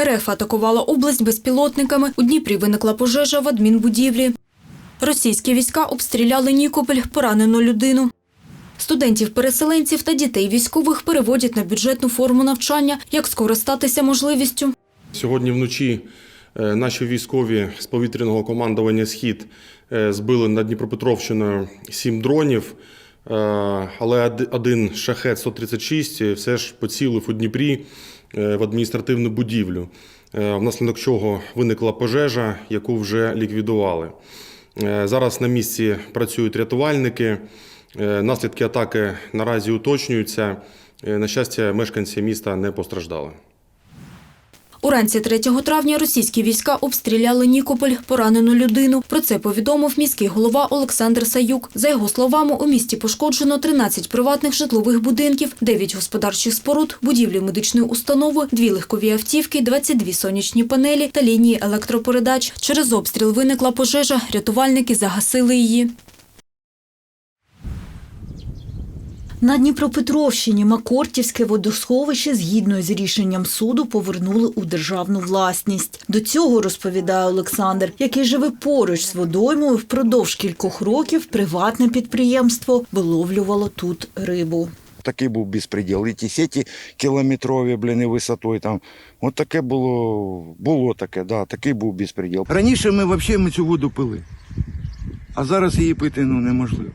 РФ атакувала область безпілотниками. У Дніпрі виникла пожежа в адмінбудівлі. Російські війська обстріляли Нікополь, поранено людину. Студентів-переселенців та дітей військових переводять на бюджетну форму навчання. Як скористатися можливістю? Сьогодні вночі е, наші військові з повітряного командування Схід е, збили над Дніпропетровщиною сім дронів, е, але один шахет 136 все ж поцілив у Дніпрі в адміністративну будівлю, е, внаслідок чого виникла пожежа, яку вже ліквідували. Е, Зараз на місці працюють рятувальники. Е, Наслідки атаки наразі уточнюються. Е, На щастя, мешканці міста не постраждали. Уранці 3 травня російські війська обстріляли Нікополь, поранену людину. Про це повідомив міський голова Олександр Саюк. За його словами, у місті пошкоджено 13 приватних житлових будинків, 9 господарчих споруд, будівлі медичної установи, дві легкові автівки, 22 сонячні панелі та лінії електропередач. Через обстріл виникла пожежа. Рятувальники загасили її. На Дніпропетровщині Макортівське водосховище згідно з рішенням суду повернули у державну власність. До цього розповідає Олександр, який живе поруч з водоймою впродовж кількох років приватне підприємство виловлювало тут рибу. Такий був безпреділ. І ті сеті кілометрові, блін, і висотою там. От таке було, було таке, да, такий був безпреділ. Раніше ми взагалі ми цю воду пили, а зараз її пити ну, неможливо.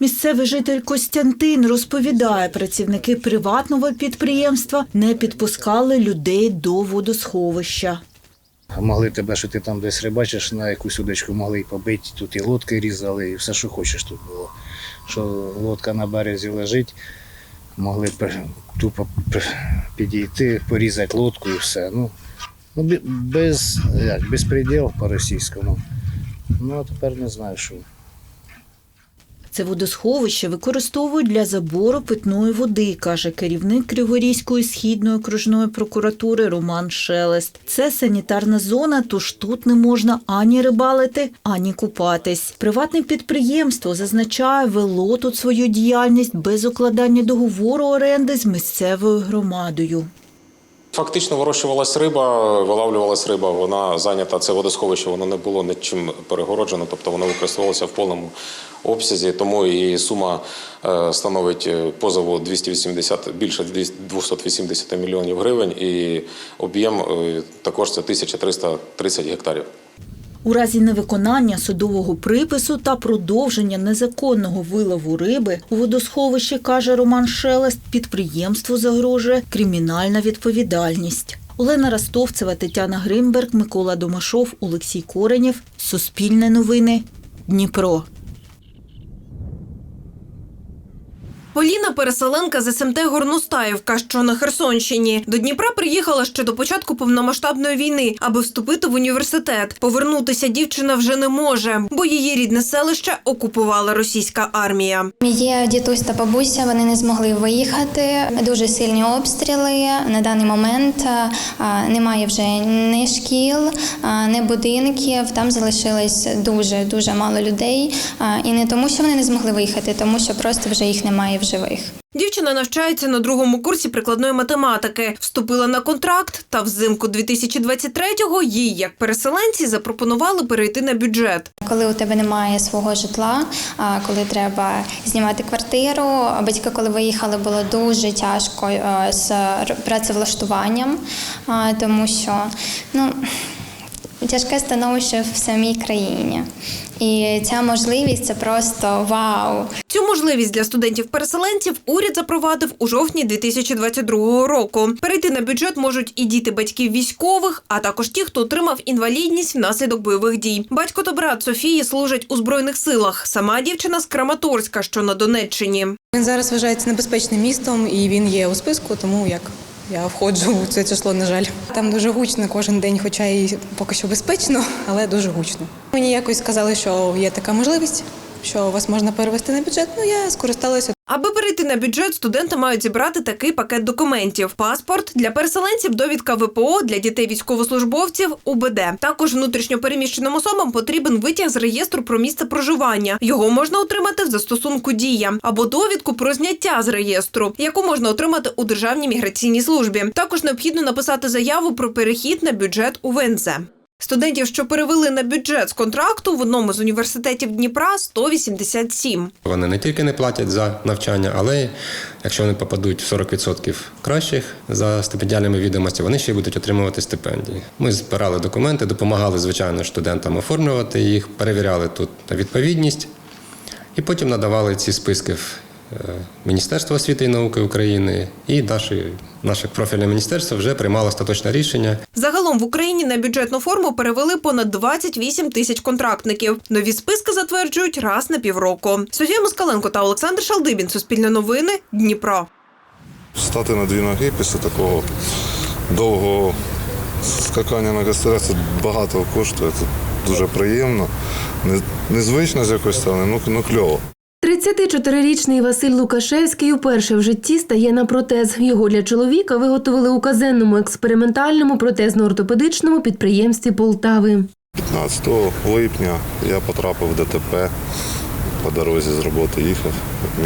Місцевий житель Костянтин розповідає, працівники приватного підприємства не підпускали людей до водосховища. Могли тебе, що ти там десь рибачиш на якусь удочку, могли й побити, тут і лодки різали, і все, що хочеш тут було. Що лодка на березі лежить, могли тупо підійти, порізати лодку і все. Ну, ну без, як, безпреділ по-російському. Ну, а тепер не знаю, що. Це водосховище використовують для забору питної води, каже керівник Криворізької східної окружної прокуратури Роман Шелест. Це санітарна зона, тож тут не можна ані рибалити, ані купатись. Приватне підприємство зазначає, вело тут свою діяльність без укладання договору оренди з місцевою громадою. Фактично вирощувалась риба, вилавлювалась риба. Вона зайнята це водосховище, воно не було нічим перегороджено, тобто воно використовувалося в повному обсязі. Тому і сума е, становить е, позову 280, більше 280 мільйонів гривень, і об'єм е, також це 1330 гектарів. У разі невиконання судового припису та продовження незаконного вилову риби у водосховищі, каже Роман Шелест, підприємству загрожує кримінальна відповідальність. Олена Ростовцева, Тетяна Гримберг, Микола Домашов, Олексій Коренєв. Суспільне новини. Дніпро. Поліна переселенка з СМТ Горностаївка, що на Херсонщині. До Дніпра приїхала ще до початку повномасштабної війни, аби вступити в університет. Повернутися дівчина вже не може, бо її рідне селище окупувала російська армія. Є дідусь та бабуся, вони не змогли виїхати. Дуже сильні обстріли. На даний момент немає вже ні шкіл, ні будинків. Там залишилось дуже дуже мало людей. І не тому, що вони не змогли виїхати, тому що просто вже їх немає в живих. Дівчина навчається на другому курсі прикладної математики. Вступила на контракт, та взимку 2023-го їй, як переселенці, запропонували перейти на бюджет. Коли у тебе немає свого житла, а коли треба знімати квартиру, а батьки, коли виїхали, було дуже тяжко е, з працевлаштуванням, тому що ну. Тяжке становище в самій країні, і ця можливість це просто вау. Цю можливість для студентів-переселенців уряд запровадив у жовтні 2022 року. Перейти на бюджет можуть і діти батьків військових, а також ті, хто отримав інвалідність внаслідок бойових дій. Батько та брат Софії служать у збройних силах. Сама дівчина з Краматорська, що на Донеччині. Він зараз вважається небезпечним містом і він є у списку, тому як я входжу у це число, на жаль. Там дуже гучно кожен день, хоча і поки що безпечно, але дуже гучно. Мені якось сказали, що є така можливість, що вас можна перевести на бюджет. Ну я скористалася. Аби перейти на бюджет, студенти мають зібрати такий пакет документів: паспорт для переселенців, довідка ВПО для дітей військовослужбовців, УБД. Також внутрішньо переміщеним особам потрібен витяг з реєстру про місце проживання. Його можна отримати в застосунку Дія або довідку про зняття з реєстру, яку можна отримати у Державній міграційній службі. Також необхідно написати заяву про перехід на бюджет у ВНЗ. Студентів, що перевели на бюджет з контракту в одному з університетів Дніпра, 187. Вони не тільки не платять за навчання, але якщо вони попадуть в 40% кращих за стипендіальними відомостями, вони ще будуть отримувати стипендії. Ми збирали документи, допомагали, звичайно, студентам оформлювати їх, перевіряли тут на відповідність і потім надавали ці списки е, освіти і науки України і наше, наше профільне міністерство вже приймало остаточне рішення Загалом в Україні на бюджетну форму перевели понад 28 тисяч контрактників. Нові списки затверджують раз на півроку. Софія Москаленко та Олександр Шалдибін. Суспільне новини. Дніпро. Стати на дві ноги після такого довгого скакання на костелях це багато коштує. Це дуже приємно. Незвично з якоїсь сторони, ну, ну кльово. 34-річний Василь Лукашевський уперше в житті стає на протез. Його для чоловіка виготовили у казенному експериментальному протезно-ортопедичному підприємстві Полтави. 15 липня я потрапив в ДТП. По дорозі з роботи їхав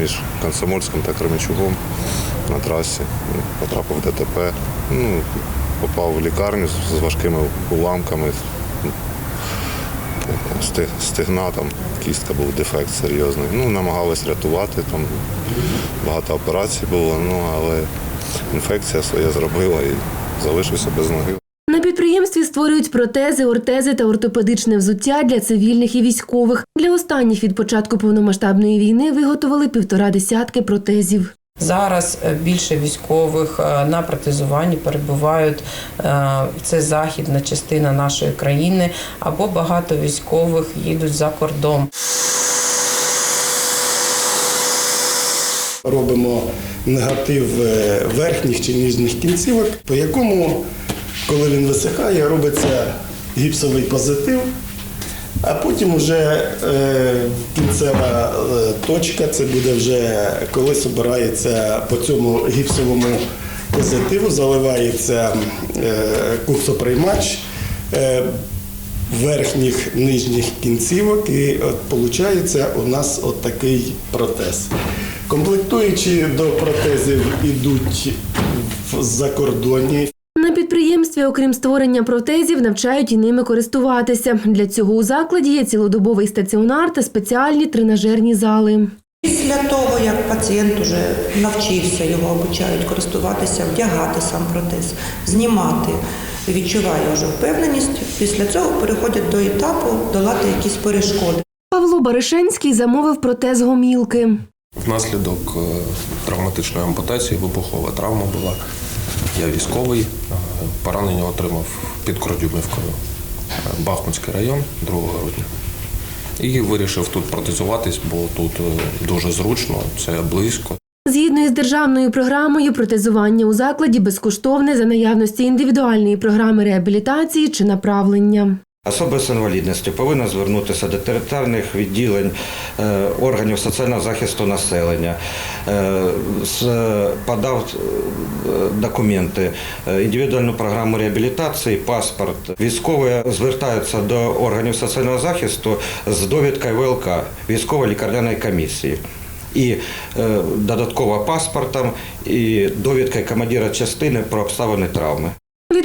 між Комсомольським та Кременчугом на трасі. Потрапив в ДТП. Ну, попав в лікарню з важкими уламками. Сти- Стегна, там кістка був дефект серйозний. Ну, намагались рятувати, там багато операцій було, ну але інфекція своє зробила і залишився без ноги. На підприємстві створюють протези, ортези та ортопедичне взуття для цивільних і військових. Для останніх від початку повномасштабної війни виготовили півтора десятки протезів. Зараз е, більше військових е, на протезуванні перебувають. е, Це західна частина нашої країни, або багато військових їдуть за кордон. робимо негатив верхніх чи нижніх кінцівок, по якому, коли він висихає, робиться гіпсовий позитив, а потім вже е, кінцева е, точка, це буде вже коли збирається по цьому гіпсовому позитиву, заливається е, курсоприймач. Е, верхніх нижніх кінцівок, і виходить у нас от такий протез. Комплектуючі до протезів ідуть закордонні. На підприємстві, окрім створення протезів, навчають і ними користуватися. Для цього у закладі є цілодобовий стаціонар та спеціальні тренажерні зали. Після того, як пацієнт вже навчився, його обучають користуватися, вдягати сам протез, знімати, відчуває вже впевненість. Після цього переходять до етапу долати якісь перешкоди. Павло Баришенський замовив протез гомілки. Внаслідок е, травматичної ампутації вибухова травма була. Я військовий, поранення отримав під Кордюмівкою, Бахмутський район 2 грудня. І вирішив тут протезуватись, бо тут е, дуже зручно, це близько. Згідно із державною програмою, протезування у закладі безкоштовне за наявності індивідуальної програми реабілітації чи направлення. Особа з інвалідністю повинна звернутися до територіальних відділень е, органів соціального захисту населення, е, з- подав е, документи, е, індивідуальну програму реабілітації, паспорт. Військові звертаються до органів соціального захисту з довідкою ВЛК військової лікарняної комісії. І е, додатково паспортом і довідкою командира частини про обставини травми.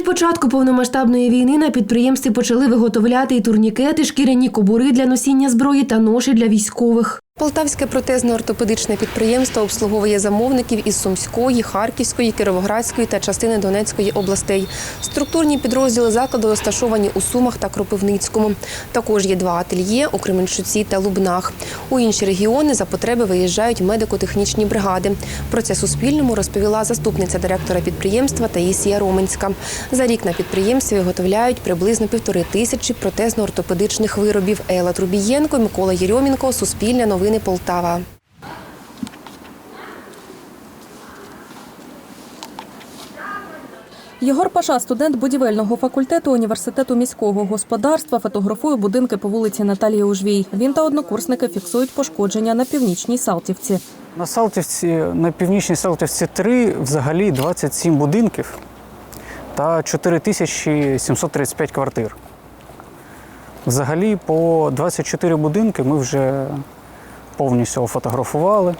Початку повномасштабної війни на підприємстві почали виготовляти і турнікети, шкіряні кобури для носіння зброї та ноші для військових. Полтавське протезно-ортопедичне підприємство обслуговує замовників із Сумської, Харківської, Кіровоградської та частини Донецької областей. Структурні підрозділи закладу розташовані у Сумах та Кропивницькому. Також є два ательє у Кременчуці та Лубнах. У інші регіони за потреби виїжджають медико-технічні бригади. Про це Суспільному розповіла заступниця директора підприємства Таїсія Роменська. За рік на підприємстві виготовляють приблизно півтори тисячі протезно-ортопедичних виробів. Ела Трубієнко, Микола Єрьомінко, Суспільне новини Полтава. Єгор Паша, студент будівельного факультету університету міського господарства, фотографує будинки по вулиці Наталії Ужвій. Він та однокурсники фіксують пошкодження на північній Салтівці. На Салтівці, на північній Салтівці 3 взагалі 27 будинків та 4735 квартир. Взагалі по 24 будинки ми вже повністю офотографували,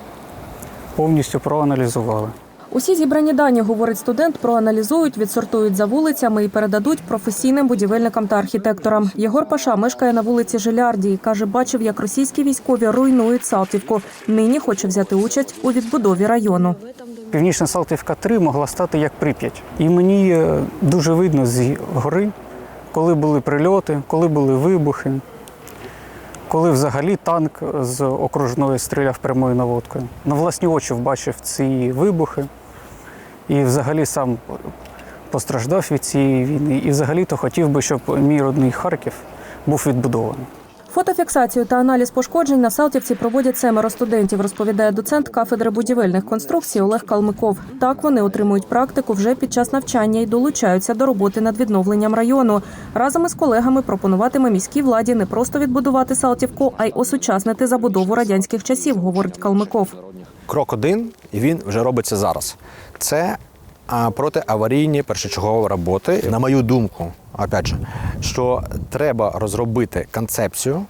повністю проаналізували. Усі зібрані дані, говорить студент, проаналізують, відсортують за вулицями і передадуть професійним будівельникам та архітекторам. Єгор Паша мешкає на вулиці Жилярді каже, бачив, як російські військові руйнують Салтівку. Нині хоче взяти участь у відбудові району. Північна Салтівка 3 могла стати як Прип'ять. І мені е, дуже видно з гори, коли були прильоти, коли були вибухи, коли взагалі танк з окружної стріляв прямою наводкою. На власні очі бачив ці вибухи і взагалі сам постраждав від цієї війни. І взагалі-то хотів би, щоб мій родний Харків був відбудований. Фотофіксацію та аналіз пошкоджень на Салтівці проводять семеро студентів, розповідає доцент кафедри будівельних конструкцій Олег Калмиков. Так вони отримують практику вже під час навчання і долучаються до роботи над відновленням району. Разом із колегами пропонуватиме міській владі не просто відбудувати Салтівку, а й осучаснити забудову радянських часів, говорить Калмиков. Крок один, і він вже робиться зараз. Це а, протиаварійні першочергові роботи. На мою думку, опять же, що треба розробити концепцію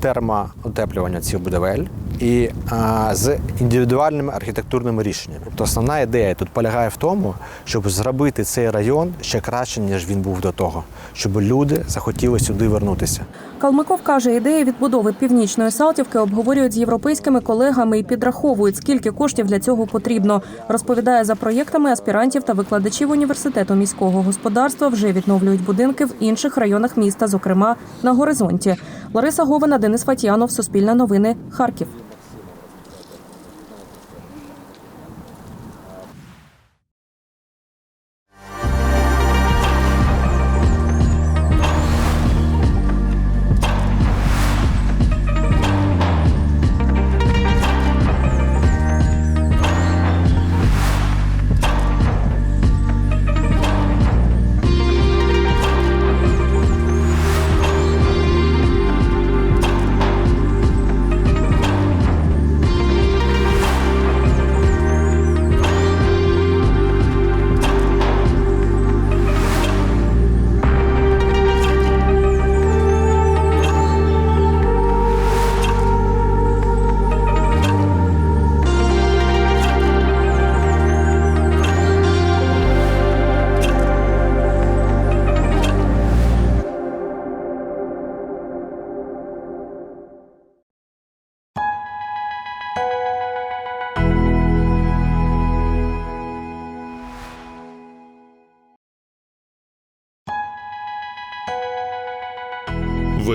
термоутеплювання цих будівель і а, з індивідуальними архітектурними рішеннями. Тобто основна ідея тут полягає в тому, щоб зробити цей район ще краще, ніж він був до того, щоб люди захотіли сюди вернутися. Калмиков каже, ідеї відбудови північної Салтівки обговорюють з європейськими колегами і підраховують, скільки коштів для цього потрібно. Розповідає за проєктами аспірантів та викладачів університету міського господарства вже відновлюють будинки в інших районах міста, зокрема на горизонті. Лариса Говина, Денис Фатіанов, Суспільне новини, Харків.